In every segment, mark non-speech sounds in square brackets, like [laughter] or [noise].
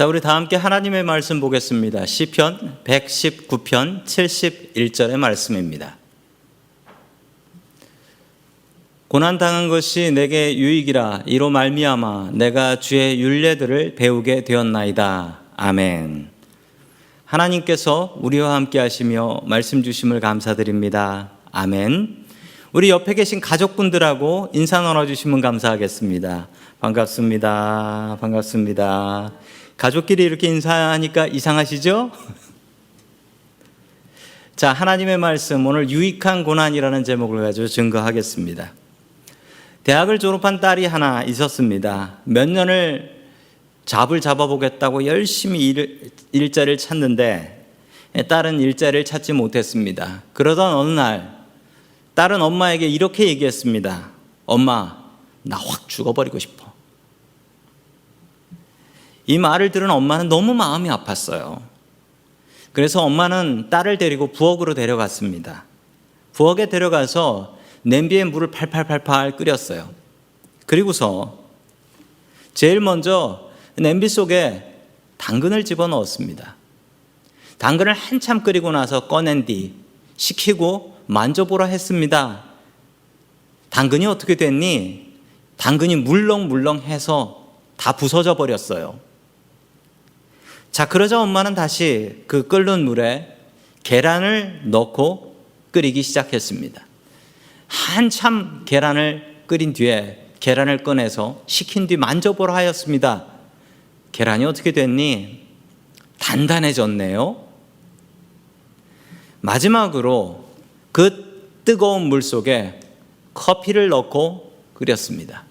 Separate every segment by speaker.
Speaker 1: 자, 우리 다 함께 하나님의 말씀 보겠습니다. 시편 119편 71절의 말씀입니다. 고난 당한 것이 내게 유익이라 이로 말미암아 내가 주의 윤례들을 배우게 되었나이다. 아멘. 하나님께서 우리와 함께 하시며 말씀 주심을 감사드립니다. 아멘. 우리 옆에 계신 가족분들하고 인사 나눠 주시면 감사하겠습니다. 반갑습니다. 반갑습니다. 가족끼리 이렇게 인사하니까 이상하시죠? [laughs] 자, 하나님의 말씀 오늘 유익한 고난이라는 제목을 가지고 증거하겠습니다. 대학을 졸업한 딸이 하나 있었습니다. 몇 년을 잡을 잡아보겠다고 열심히 일, 일자리를 찾는데 딸은 일자리를 찾지 못했습니다. 그러던 어느 날 딸은 엄마에게 이렇게 얘기했습니다. 엄마, 나 확 죽어버리고 싶어. 이 말을 들은 엄마는 너무 마음이 아팠어요. 그래서 엄마는 딸을 데리고 부엌으로 데려갔습니다. 부엌에 데려가서 냄비에 물을 팔팔팔팔 끓였어요. 그리고서 제일 먼저 냄비 속에 당근을 집어 넣었습니다. 당근을 한참 끓이고 나서 꺼낸 뒤 식히고 만져보라 했습니다. 당근이 어떻게 됐니? 당근이 물렁물렁해서 다 부서져 버렸어요. 자, 그러자 엄마는 다시 그 끓는 물에 계란을 넣고 끓이기 시작했습니다. 한참 계란을 끓인 뒤에 계란을 꺼내서 식힌 뒤 만져보라 하였습니다. 계란이 어떻게 됐니? 단단해졌네요. 마지막으로 그 뜨거운 물 속에 커피를 넣고 끓였습니다.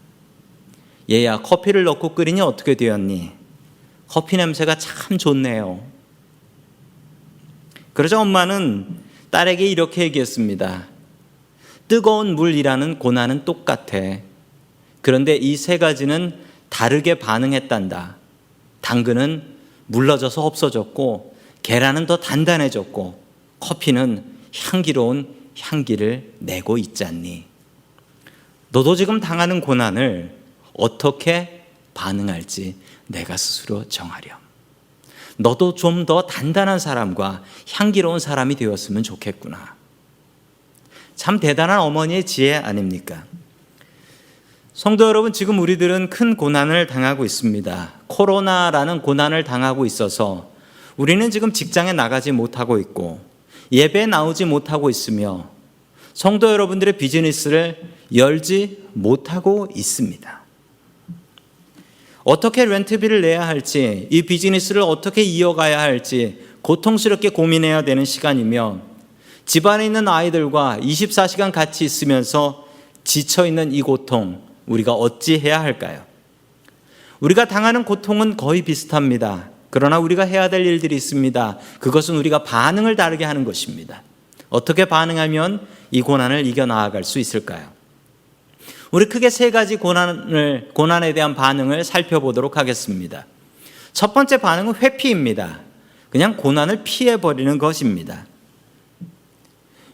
Speaker 1: 얘야, 커피를 넣고 끓이니 어떻게 되었니? 커피 냄새가 참 좋네요. 그러자 엄마는 딸에게 이렇게 얘기했습니다. 뜨거운 물이라는 고난은 똑같아. 그런데 이 세 가지는 다르게 반응했단다. 당근은 물러져서 없어졌고, 계란은 더 단단해졌고, 커피는 향기로운 향기를 내고 있잖니. 너도 지금 당하는 고난을 어떻게 반응할지 내가 스스로 정하렴. 너도 좀 더 단단한 사람과 향기로운 사람이 되었으면 좋겠구나. 참 대단한 어머니의 지혜 아닙니까? 성도 여러분, 지금 우리들은 큰 고난을 당하고 있습니다. 코로나라는 고난을 당하고 있어서 우리는 지금 직장에 나가지 못하고 있고 예배 나오지 못하고 있으며 성도 여러분들의 비즈니스를 열지 못하고 있습니다. 어떻게 렌트비를 내야 할지, 이 비즈니스를 어떻게 이어가야 할지 고통스럽게 고민해야 되는 시간이며 집안에 있는 아이들과 24시간 같이 있으면서 지쳐 있는 이 고통, 우리가 어찌 해야 할까요? 우리가 당하는 고통은 거의 비슷합니다. 그러나 우리가 해야 될 일들이 있습니다. 그것은 우리가 반응을 다르게 하는 것입니다. 어떻게 반응하면 이 고난을 이겨 나아갈 수 있을까요? 우리 크게 세 가지 고난을, 고난에 대한 반응을 살펴보도록 하겠습니다. 첫 번째 반응은 회피입니다. 그냥 고난을 피해버리는 것입니다.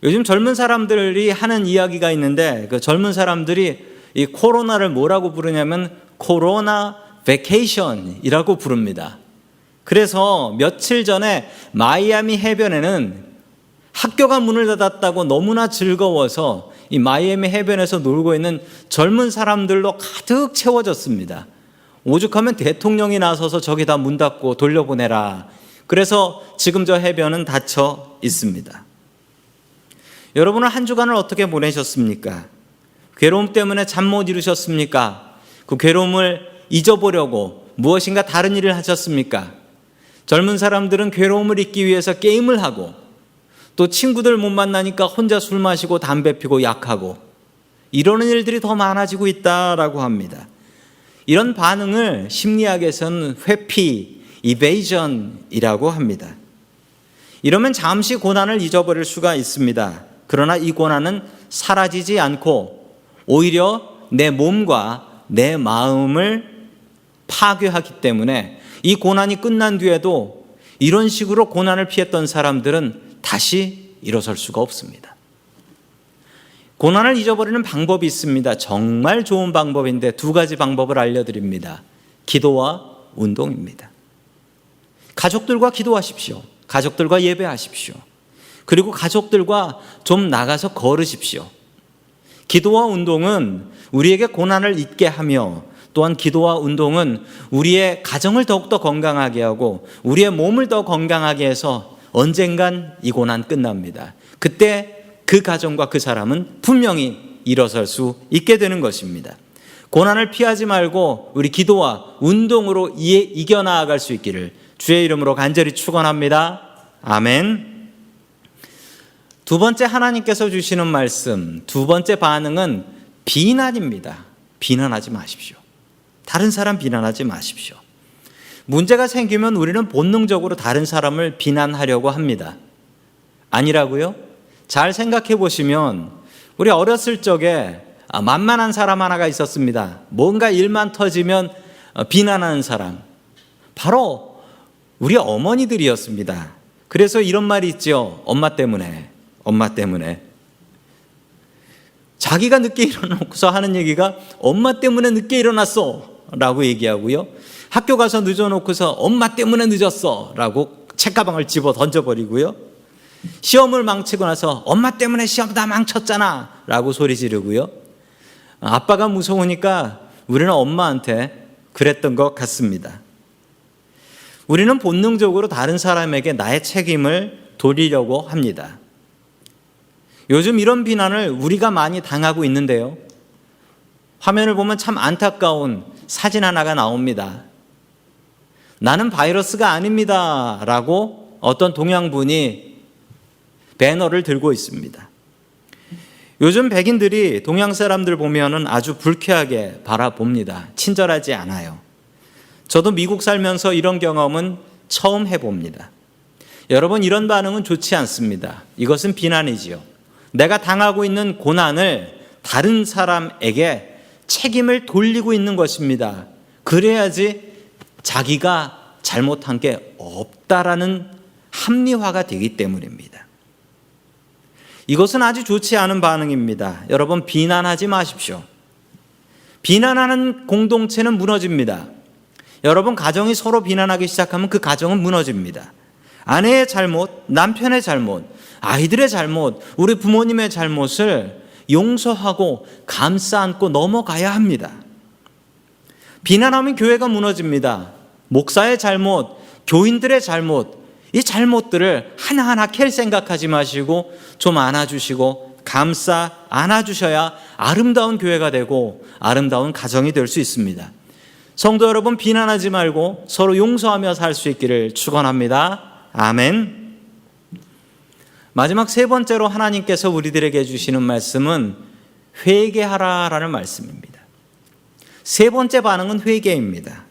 Speaker 1: 요즘 젊은 사람들이 하는 이야기가 있는데 그 젊은 사람들이 이 코로나를 뭐라고 부르냐면 코로나 베케이션이라고 부릅니다. 그래서 며칠 전에 마이애미 해변에는 학교가 문을 닫았다고 너무나 즐거워서 이 마이애미 해변에서 놀고 있는 젊은 사람들로 가득 채워졌습니다. 오죽하면 대통령이 나서서 저기 다 문 닫고 돌려보내라. 그래서 지금 저 해변은 닫혀 있습니다. 여러분은 한 주간을 어떻게 보내셨습니까? 괴로움 때문에 잠 못 이루셨습니까? 그 괴로움을 잊어보려고 무엇인가 다른 일을 하셨습니까? 젊은 사람들은 괴로움을 잊기 위해서 게임을 하고 또 친구들 못 만나니까 혼자 술 마시고 담배 피고 약하고 이러는 일들이 더 많아지고 있다라고 합니다. 이런 반응을 심리학에서는 회피, 이베이전이라고 합니다. 이러면 잠시 고난을 잊어버릴 수가 있습니다. 그러나 이 고난은 사라지지 않고 오히려 내 몸과 내 마음을 파괴하기 때문에 이 고난이 끝난 뒤에도 이런 식으로 고난을 피했던 사람들은 다시 일어설 수가 없습니다. 고난을 잊어버리는 방법이 있습니다. 정말 좋은 방법인데 두 가지 방법을 알려드립니다. 기도와 운동입니다. 가족들과 기도하십시오. 가족들과 예배하십시오. 그리고 가족들과 좀 나가서 걸으십시오. 기도와 운동은 우리에게 고난을 잊게 하며 또한 기도와 운동은 우리의 가정을 더욱더 건강하게 하고 우리의 몸을 더 건강하게 해서 언젠간 이 고난 끝납니다. 그때 그 가정과 그 사람은 분명히 일어설 수 있게 되는 것입니다. 고난을 피하지 말고 우리 기도와 운동으로 이겨 나아갈 수 있기를 주의 이름으로 간절히 축원합니다. 아멘. 두 번째 하나님께서 주시는 말씀, 두 번째 반응은 비난입니다. 비난하지 마십시오. 다른 사람 비난하지 마십시오. 문제가 생기면 우리는 본능적으로 다른 사람을 비난하려고 합니다. 아니라고요? 잘 생각해 보시면 우리 어렸을 적에 아, 만만한 사람 하나가 있었습니다. 뭔가 일만 터지면 어, 비난하는 사람. 바로 우리 어머니들이었습니다. 그래서 이런 말이 있죠. 엄마 때문에. 엄마 때문에. 자기가 늦게 [laughs] 일어나고서 하는 얘기가 엄마 때문에 늦게 일어났어. 라고 얘기하고요. 학교 가서 늦어놓고서 엄마 때문에 늦었어. 라고 책가방을 집어 던져버리고요. 시험을 망치고 나서 엄마 때문에 시험 다 망쳤잖아. 라고 소리 지르고요. 아빠가 무서우니까 우리는 엄마한테 그랬던 것 같습니다. 우리는 본능적으로 다른 사람에게 나의 책임을 돌리려고 합니다. 요즘 이런 비난을 우리가 많이 당하고 있는데요. 화면을 보면 참 안타까운 사진 하나가 나옵니다. 나는 바이러스가 아닙니다. 라고 어떤 동양분이 배너를 들고 있습니다. 요즘 백인들이 동양 사람들 보면은 아주 불쾌하게 바라봅니다. 친절하지 않아요. 저도 미국 살면서 이런 경험은 처음 해봅니다. 여러분, 이런 반응은 좋지 않습니다. 이것은 비난이지요. 내가 당하고 있는 고난을 다른 사람에게 책임을 돌리고 있는 것입니다. 그래야지 자기가 잘못한 게 없다라는 합리화가 되기 때문입니다. 이것은 아주 좋지 않은 반응입니다. 여러분, 비난하지 마십시오. 비난하는 공동체는 무너집니다. 여러분, 가정이 서로 비난하기 시작하면 그 가정은 무너집니다. 아내의 잘못, 남편의 잘못, 아이들의 잘못, 우리 부모님의 잘못을 용서하고 감싸 안고 넘어가야 합니다. 비난하면 교회가 무너집니다. 목사의 잘못, 교인들의 잘못, 이 잘못들을 하나하나 캘 생각하지 마시고 좀 안아주시고 감싸 안아주셔야 아름다운 교회가 되고 아름다운 가정이 될 수 있습니다. 성도 여러분 비난하지 말고 서로 용서하며 살 수 있기를 축원합니다. 아멘. 마지막 세 번째로 하나님께서 우리들에게 주시는 말씀은 회개하라라는 말씀입니다. 세 번째 반응은 회개입니다.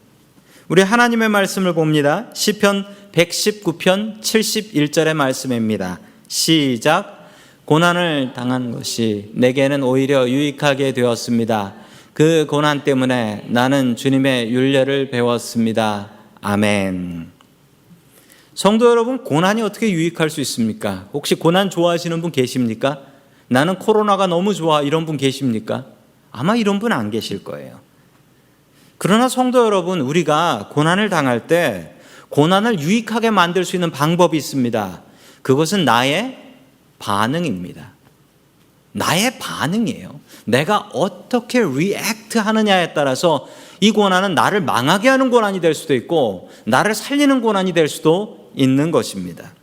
Speaker 1: 우리 하나님의 말씀을 봅니다. 시편 119편 71절의 말씀입니다. 시작. 고난을 당한 것이 내게는 오히려 유익하게 되었습니다. 그 고난 때문에 나는 주님의 윤례를 배웠습니다. 아멘. 성도 여러분, 고난이 어떻게 유익할 수 있습니까? 혹시 고난 좋아하시는 분 계십니까? 나는 코로나가 너무 좋아 이런 분 계십니까? 아마 이런 분 안 계실 거예요. 그러나 성도 여러분, 우리가 고난을 당할 때 고난을 유익하게 만들 수 있는 방법이 있습니다. 그것은 나의 반응입니다. 나의 반응이에요. 내가 어떻게 리액트 하느냐에 따라서 이 고난은 나를 망하게 하는 고난이 될 수도 있고 나를 살리는 고난이 될 수도 있는 것입니다.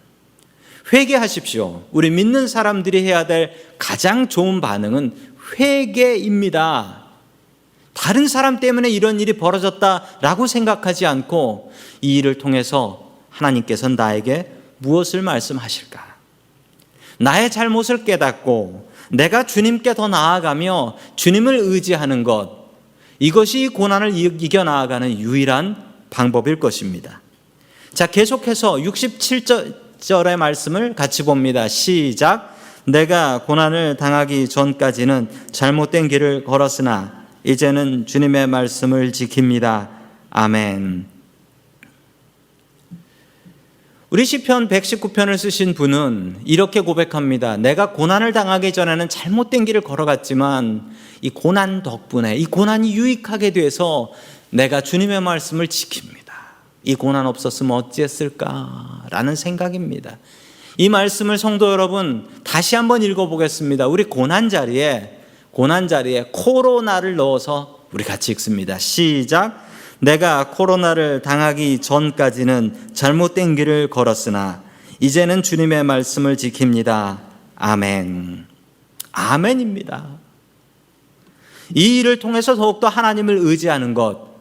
Speaker 1: 회개하십시오. 우리 믿는 사람들이 해야 될 가장 좋은 반응은 회개입니다. 다른 사람 때문에 이런 일이 벌어졌다라고 생각하지 않고 이 일을 통해서 하나님께서 나에게 무엇을 말씀하실까? 나의 잘못을 깨닫고 내가 주님께 더 나아가며 주님을 의지하는 것, 이것이 고난을 이겨 나아가는 유일한 방법일 것입니다. 자, 계속해서 67절의 말씀을 같이 봅니다. 시작. 내가 고난을 당하기 전까지는 잘못된 길을 걸었으나 이제는 주님의 말씀을 지킵니다. 아멘. 우리 시편 119편을 쓰신 분은 이렇게 고백합니다. 내가 고난을 당하기 전에는 잘못된 길을 걸어갔지만 이 고난 덕분에 이 고난이 유익하게 돼서 내가 주님의 말씀을 지킵니다. 이 고난 없었으면 어찌했을까라는 생각입니다. 이 말씀을 성도 여러분 다시 한번 읽어보겠습니다. 우리 고난 자리에 고난 자리에 코로나를 넣어서 우리 같이 읽습니다. 시작. 내가 코로나를 당하기 전까지는 잘못된 길을 걸었으나 이제는 주님의 말씀을 지킵니다. 아멘. 아멘입니다. 이 일을 통해서 더욱더 하나님을 의지하는 것,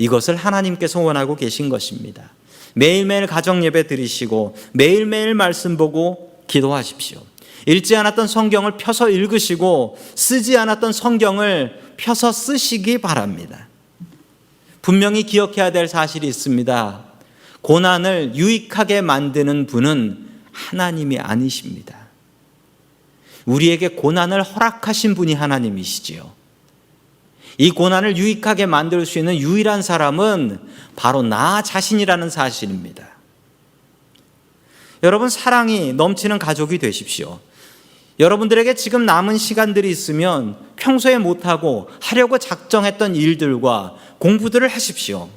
Speaker 1: 이것을 하나님께서 원하고 계신 것입니다. 매일매일 가정 예배 드리시고 매일매일 말씀 보고 기도하십시오. 읽지 않았던 성경을 펴서 읽으시고 쓰지 않았던 성경을 펴서 쓰시기 바랍니다. 분명히 기억해야 될 사실이 있습니다. 고난을 유익하게 만드는 분은 하나님이 아니십니다. 우리에게 고난을 허락하신 분이 하나님이시지요. 이 고난을 유익하게 만들 수 있는 유일한 사람은 바로 나 자신이라는 사실입니다. 여러분, 사랑이 넘치는 가족이 되십시오. 여러분들에게 지금 남은 시간들이 있으면 평소에 못하고 하려고 작정했던 일들과 공부들을 하십시오.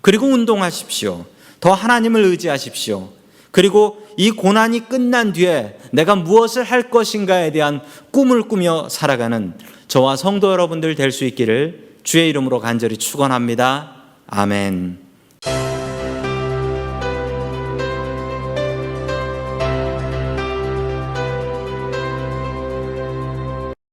Speaker 1: 그리고 운동하십시오. 더 하나님을 의지하십시오. 그리고 이 고난이 끝난 뒤에 내가 무엇을 할 것인가에 대한 꿈을 꾸며 살아가는 저와 성도 여러분들 될 수 있기를 주의 이름으로 간절히 축원합니다. 아멘.